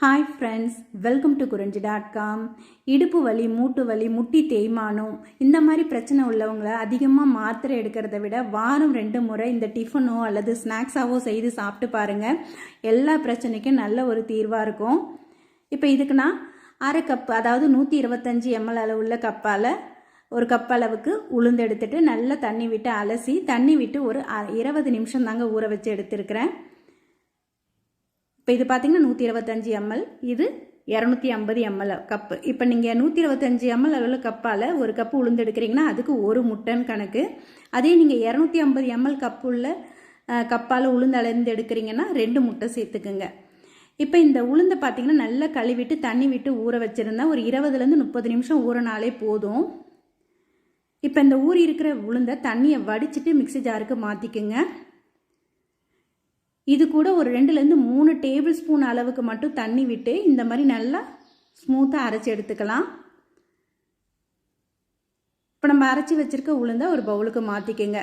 Hi friends welcome to Kurinji dot com இடுப்பு வலி மூட்டு வலி முட்டி தேய்மானம் இந்த மாதிரி பிரச்சனை உள்ளவங்களை அதிகமாக மாத்திரை எடுக்கிறத விட வாரம் ரெண்டு முறை இந்த டிஃபனோ அல்லது ஸ்நாக்ஸாவோ செய்து சாப்பிட்டு பாருங்கள் எல்லா பிரச்சனைக்கும் நல்ல ஒரு தீர்வாக இருக்கும். இப்போ இதுக்கு நான் அரை கப் அதாவது நூற்றி இருபத்தஞ்சி எம்எல் அளவுள்ள கப்பால் ஒரு கப் அளவுக்கு உளுந்து எடுத்துட்டு நல்லா தண்ணி விட்டு அலசி தண்ணி விட்டு ஒரு அ- இருபது நிமிஷம் தாங்க ஊற வச்சு எடுத்திருக்கிறேன். இப்போ இது பார்த்தீங்கன்னா நூற்றி இருபத்தஞ்சி எம்எல் இது இரநூத்தி ஐம்பது எம்எல் கப்பு இப்போ நீங்கள் நூற்றி இருபத்தஞ்சி எம்எல் அளவில் கப்பால் ஒரு கப்பு உளுந்து எடுக்கிறீங்கன்னா அதுக்கு ஒரு முட்டைன்னு கணக்கு. அதே நீங்கள் இரநூத்தி ஐம்பது எம்எல் கப்பு உள்ள கப்பால் உளுந்து அளந்து எடுக்கிறீங்கன்னா ரெண்டு முட்டை சேர்த்துக்குங்க. இப்போ இந்த உளுந்தை பார்த்தீங்கன்னா நல்லா கழுவிட்டு தண்ணி விட்டு ஊற வச்சுருந்தா ஒரு இருபதுலேருந்து முப்பது நிமிஷம் ஊறினாலே போதும். இப்போ இந்த ஊறி இருக்கிற உளுந்தை தண்ணியை வடிச்சிட்டு மிக்ஸி ஜாருக்கு மாற்றிக்குங்க இது கூட ஒரு ரெண்டுலேருந்து மூணு டேபிள் ஸ்பூன் அளவுக்கு மட்டும் தண்ணி விட்டு இந்த மாதிரி நல்லா ஸ்மூத்தாக அரைச்சி எடுத்துக்கலாம். இப்போ நம்ம அரைச்சி வச்சுருக்க உளுந்த ஒரு பவுலுக்கு மாற்றிக்கங்க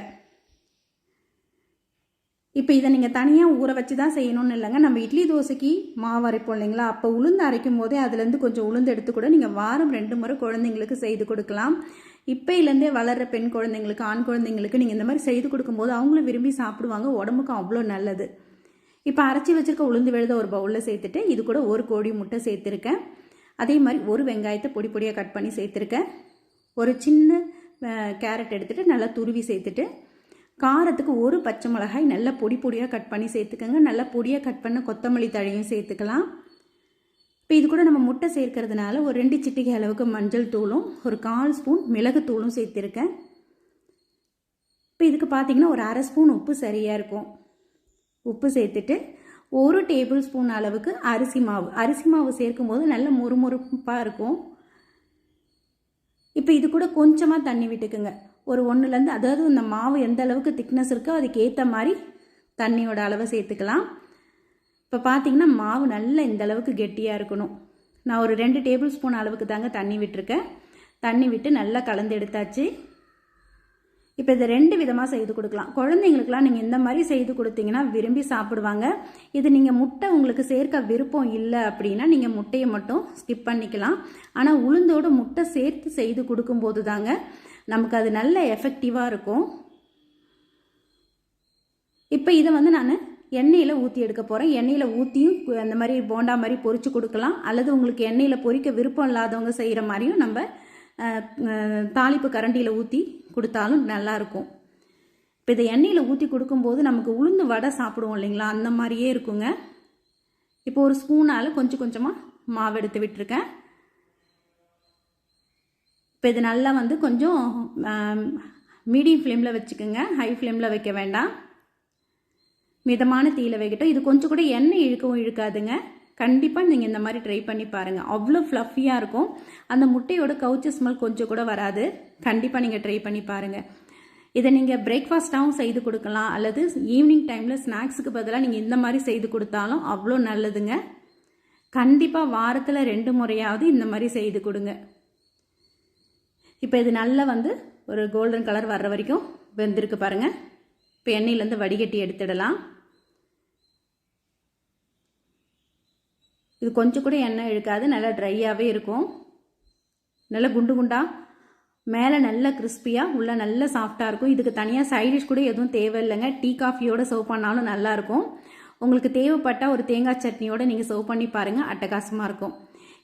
இப்போ இதை நீங்கள் தனியாக ஊற வச்சு தான் செய்யணும்னு இல்லைங்க. நம்ம இட்லி தோசைக்கு மாவு அரைப்போம் இல்லைங்களா? அப்போ உளுந்து அரைக்கும் போதே அதுலேருந்து கொஞ்சம் உளுந்து எடுத்து கூட நீங்கள் வாரம் ரெண்டு முறை குழந்தைங்களுக்கு செய்து கொடுக்கலாம். இப்போலேருந்தே வளர்கிற பெண் குழந்தைங்களுக்கு ஆண் குழந்தைங்களுக்கு நீங்கள் இந்த மாதிரி செய்து கொடுக்கும்போது அவங்களும் விரும்பி சாப்பிடுவாங்க. உடம்புக்கும் அவ்வளோ நல்லது. இப்போ அரைச்சி வச்சிருக்க உளுந்து விழுத ஒரு பவுலில் சேர்த்துட்டு இது கூட ஒரு கோழி முட்டை சேர்த்துருக்கேன். அதே மாதிரி ஒரு வெங்காயத்தை பொடி பொடியாக கட் பண்ணி சேர்த்துருக்கேன். ஒரு சின்ன கேரட் எடுத்துகிட்டு நல்லா துருவி சேர்த்துட்டு காரத்துக்கு ஒரு பச்சை மிளகாய் நல்லா பொடி பொடியாக கட் பண்ணி சேர்த்துக்கோங்க. நல்லா பொடியாக கட் பண்ண கொத்தமல்லி தழையும் சேர்த்துக்கலாம். இப்போ இது கூட நம்ம முட்டை சேர்க்கறதுனால ஒரு ரெண்டு சிட்டிகை அளவுக்கு மஞ்சள் தூளும் ஒரு கால் ஸ்பூன் மிளகு தூளும் சேர்த்துருக்கேன். இப்போ இதுக்கு பார்த்தீங்கன்னா ஒரு அரை ஸ்பூன் உப்பு சரியாக இருக்கும். உப்பு சேர்த்துட்டு ஒரு டேபிள் ஸ்பூன் அளவுக்கு அரிசி மாவு. அரிசி மாவு சேர்க்கும் போது நல்ல முறுமுறுப்பாக இருக்கும். இப்போ இது கூட கொஞ்சமாக தண்ணி விட்டுக்குங்க. ஒரு ஒன்றுலேருந்து அதாவது இந்த மாவு எந்த அளவுக்கு திக்னஸ் இருக்கோ அதுக்கு ஏற்ற மாதிரி தண்ணியோட அளவை சேர்த்துக்கலாம். இப்போ பார்த்தீங்கன்னா மாவு நல்லா இந்த அளவுக்கு கெட்டியாக இருக்கணும். நான் ஒரு ரெண்டு டேபிள் ஸ்பூன் அளவுக்கு தாங்க தண்ணி விட்டுருக்கேன். தண்ணி விட்டு நல்லா கலந்து எடுத்தாச்சு. இப்போ இதை ரெண்டு விதமாக செய்து கொடுக்கலாம். குழந்தைங்களுக்குலாம் நீங்கள் இந்த மாதிரி செய்து கொடுத்தீங்கன்னா விரும்பி சாப்பிடுவாங்க. இது நீங்கள் முட்டை உங்களுக்கு சேர்க்க விருப்பம் இல்லை அப்படின்னா நீங்கள் முட்டையை மட்டும் ஸ்கிப் பண்ணிக்கலாம். ஆனால் உளுந்தோட முட்டை சேர்த்து செய்து கொடுக்கும்போது தாங்க நமக்கு அது நல்ல எஃபெக்டிவாக இருக்கும். இப்போ இதை வந்து நான் எண்ணெயில் ஊற்றி எடுக்க போகிறேன் எண்ணெயில் ஊற்றியும் அந்த மாதிரி போண்டா மாதிரி பொறிச்சு கொடுக்கலாம். அல்லது உங்களுக்கு எண்ணெயில் பொறிக்க விருப்பம் இல்லாதவங்க செய்கிற மாதிரியும் நம்ம தாளிப்பு கரண்டியில் ஊற்றி கொடுத்தாலும் நல்லாயிருக்கும். இப்போ இதை எண்ணெயில் ஊற்றி கொடுக்கும்போது நமக்கு உளுந்து வடை சாப்பிடுவோம் இல்லைங்களா? அந்த மாதிரியே இருக்குங்க. இப்போ ஒரு ஸ்பூனால் கொஞ்சம் கொஞ்சமாக மாவு எடுத்து விட்டுருக்கேன். இப்போ இது நல்லா வந்து கொஞ்சம் மீடியம் ஃப்ளேமில் வச்சுக்கோங்க. ஹை ஃப்ளேமில் வைக்க வேண்டாம். மிதமான தீயில் வைக்கட்டும். இது கொஞ்சம் கூட எண்ணெய் இழுக்கவும் இழுக்காதுங்க. கண்டிப்பாக நீங்கள் இந்த மாதிரி ட்ரை பண்ணி பாருங்கள் அவ்வளோ ஃப்ளஃபியாக இருக்கும். அந்த முட்டையோட கவுச்ச ஸ்மெல் கொஞ்சம் கூட வராது. கண்டிப்பாக நீங்கள் ட்ரை பண்ணி பாருங்கள் இதை நீங்கள் பிரேக்ஃபாஸ்ட்டாகவும் செய்து கொடுக்கலாம். அல்லது ஈவினிங் டைமில் ஸ்நாக்ஸுக்கு பதிலாக நீங்கள் இந்த மாதிரி செய்து கொடுத்தாலும் அவ்வளோ நல்லதுங்க. கண்டிப்பாக வாரத்தில் ரெண்டு முறையாவது இந்த மாதிரி செய்து கொடுங்க. இப்போ இது நல்லா வந்து ஒரு கோல்டன் கலர் வர்ற வரைக்கும் வெந்திருக்கு பாருங்கள் இப்போ எண்ணெயிலேருந்து வடிகட்டி எடுத்துடலாம். இது கொஞ்சம் கூட எண்ணெய் இழுக்காது நல்லா ட்ரையாகவே இருக்கும். நல்லா குண்டு குண்டா. மேலே நல்ல கிறிஸ்பியாக உள்ளே நல்ல சாஃப்டாக இருக்கும். இதுக்கு தனியாக சைடிஷ் கூட எதுவும் தேவையில்லைங்க. டீ காஃபியோட சர்வ் பண்ணாலும் நல்லாயிருக்கும் உங்களுக்கு தேவைப்பட்டால் ஒரு தேங்காய் சட்னியோட நீங்கள் சர்வ் பண்ணி பாருங்கள் அட்டகாசமாக இருக்கும்.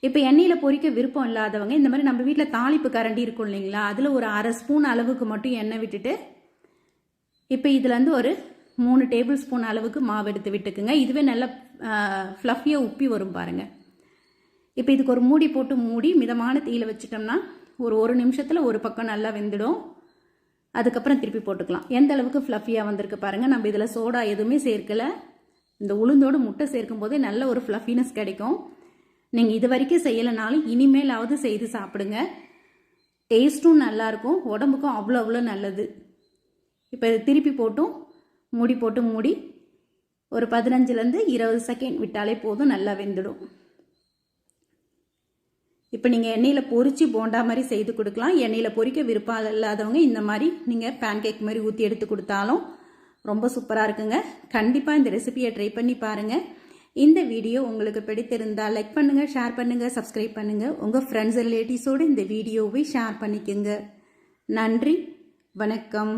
இப்போ எண்ணெயில் பொரிக்க விருப்பம் இல்லாதவங்க இந்த மாதிரி நம்ம வீட்டில் தாளிப்பு கரண்டி இருக்கும் இல்லைங்களா? அதில் ஒரு அரை ஸ்பூன் அளவுக்கு மட்டும் எண்ணெய் விட்டுட்டு இப்போ இதுலேருந்து ஒரு மூணு டேபிள் ஸ்பூன் அளவுக்கு மாவு எடுத்து விட்டுக்குங்க. இதுவே நல்லா ஃப்ளஃபியாக உப்பி வரும் பாருங்கள் இப்போ இதுக்கு ஒரு மூடி போட்டு மூடி மிதமான தீயில வச்சிட்டோம்னா ஒரு ஒரு நிமிஷத்தில் ஒரு பக்கம் நல்லா வெந்துடும். அதுக்கப்புறம் திருப்பி போட்டுக்கலாம். எந்த அளவுக்கு ஃப்ளஃபியாக வந்திருக்கு பாருங்கள் நம்ம இதில் சோடா எதுவுமே சேர்க்கல. இந்த உளுந்தோடு முட்டை சேர்க்கும் போதே நல்ல ஒரு ஃப்ளஃபினஸ் கிடைக்கும். நீங்கள் இது வரைக்கும் செய்யலைனாலும் இனிமேலாவது செய்து சாப்பிடுங்க. டேஸ்ட்டும் நல்லாயிருக்கும் உடம்புக்கும் அவ்வளோ அவ்வளோ நல்லது. இப்போ இதை திருப்பி போட்டும். மூடி போட்டு மூடி ஒரு பதினஞ்சுலேருந்து இருபது செகண்ட் விட்டாலே போதும் நல்லா வெந்துடும். இப்போ நீங்கள் எண்ணெயில் பொறிச்சு போண்டா மாதிரி செய்து கொடுக்கலாம். எண்ணெயில் பொறிக்க விருப்பம் இல்லாதவங்க இந்த மாதிரி நீங்கள் பேன்கேக் மாதிரி ஊற்றி எடுத்து கொடுத்தாலும் ரொம்ப சூப்பராக இருக்குங்க. கண்டிப்பாக இந்த ரெசிபியை ட்ரை பண்ணி பாருங்கள் இந்த வீடியோ உங்களுக்கு பிடித்திருந்தால் லைக் பண்ணுங்கள் ஷேர் பண்ணுங்கள் சப்ஸ்கிரைப் பண்ணுங்கள் உங்கள் ஃப்ரெண்ட்ஸ் ரிலேட்டிவ்ஸோடு இந்த வீடியோவை ஷேர் பண்ணிக்கோங்க. நன்றி வணக்கம்.